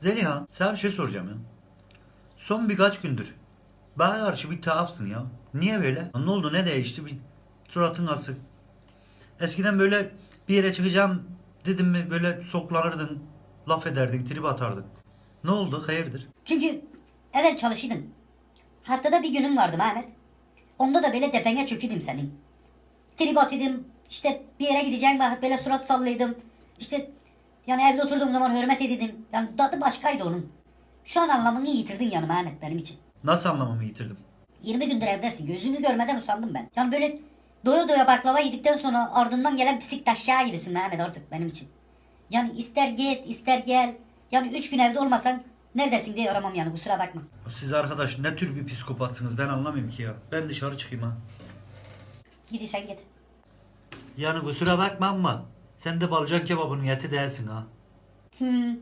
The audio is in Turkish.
Zeliha sana bir şey soracağım ya. Son birkaç gündür bana karşı bir tuhafsın ya. Niye böyle? Ne oldu ne değişti? Bir suratın asık. Eskiden böyle bir yere çıkacağım dedim mi böyle soklanırdın, laf ederdin, trip atardın. Ne oldu? Hayırdır? Çünkü evvel çalışırdın. Haftada bir günün vardı Mehmet. Onda da böyle tepene çökürdüm senin. Tribot idim. İşte bir yere gideceğim böyle surat sallaydım. İşte yani evde oturduğum zaman hürmet edildim. Yani tadı başkaydı onun. Şu an anlamını yitirdin yani Mehmet benim için. Nasıl anlamamı yitirdim? 20 gündür evdesin. Gözünü görmeden usandım ben. Yani böyle doya doya baklava yedikten sonra ardından gelen pisik taşyağı gibisin Mehmet artık benim için. Yani ister git ister gel. Yani 3 gün evde olmasan neredesin diye aramam yani kusura bakma. Siz arkadaş ne tür bir psikopatsınız ben anlamıyorum ki ya. Ben dışarı çıkayım ha. Gidi sen git. Yani kusura bakma ama sen de balcan kebabının eti değilsin ha. Hmm,